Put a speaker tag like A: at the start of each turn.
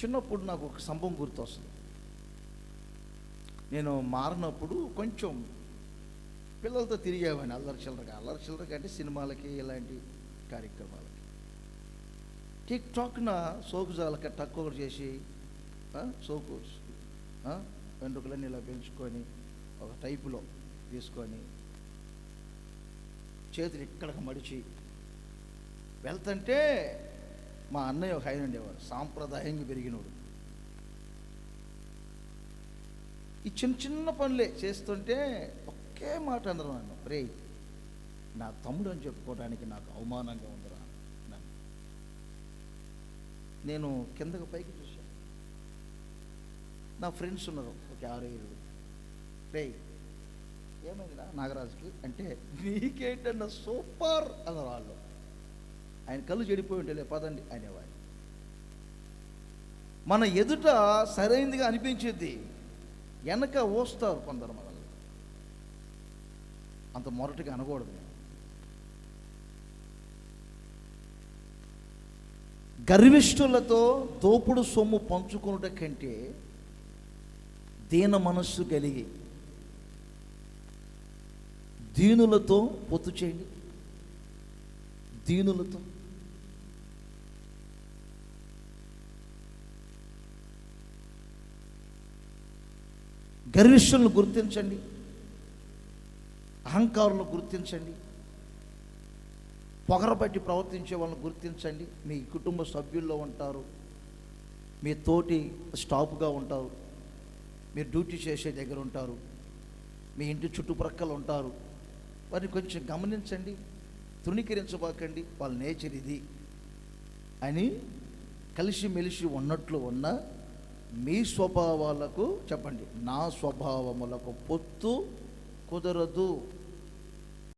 A: చిన్నప్పుడు నాకు ఒక సంభవం గుర్తొస్తుంది. నేను మారినప్పుడు కొంచెం పిల్లలతో తిరిగేవాడిని అల్లరి చిల్లరగా. అల్లరి చిల్లరగా అంటే సినిమాలకి ఇలాంటి కార్యక్రమాలకి. టిక్ టాక్న సోకు జాలక టక్ ఒకటి చేసి సోకు ఆ, వెంట్రుకలన్నీ ఇలా పెంచుకొని ఒక టైపులో తీసుకొని చేతులు ఇక్కడికి మడిచి వెళ్తుంటే మా అన్నయ్య ఒక ఆయన ఉండేవాడు సాంప్రదాయంగా పెరిగినోడు. ఈ చిన్న చిన్న పనులే చేస్తుంటే ఒకే మాట అందరూ నన్ను రే నా తమ్ముడు అని చెప్పుకోవడానికి నాకు అవమానంగా ఉందిరా నన్ను. నేను కిందకు పైకి చూశాను నా ఫ్రెండ్స్ ఉన్నారు ఒక ఆరు ఏడు. రే ఏమైందిరా నాగరాజుకి? అంటే నీకేంటన్నా సూపర్ అన్నారు వాళ్ళు. ఆయన కళ్ళు చెడిపోయి ఉంటే పదండి అనేవాడు. మన ఎదుట సరైనదిగా అనిపించేది వెనక ఓస్తారు కొందరు మనల్ని. అంత మొరటిగా అనకూడదు గర్విష్ఠులతో దోపుడు సొమ్ము పంచుకున్నట కంటే దీన మనస్సు కలిగి దీనులతో పొత్తు చేయండి. దీనులతో. గర్విష్యులను గుర్తించండి. అహంకారులను గుర్తించండి. పొగరబట్టి ప్రవర్తించే వాళ్ళని గుర్తించండి. మీ కుటుంబ సభ్యుల్లో ఉంటారు. మీ తోటి స్టాఫ్గా ఉంటారు. మీరు డ్యూటీ చేసే దగ్గర ఉంటారు. మీ ఇంటి చుట్టుప్రక్కల ఉంటారు. వారిని కొంచెం గమనించండి. తృణీకరించబాకండి. వాళ్ళ నేచర్ ఇది. అని కలిసి మెలిసి ఉన్నట్లు ఉన్న మీ స్వభావాలకు చెప్పండి. నా స్వభావములకు పొత్తు కుదరదు.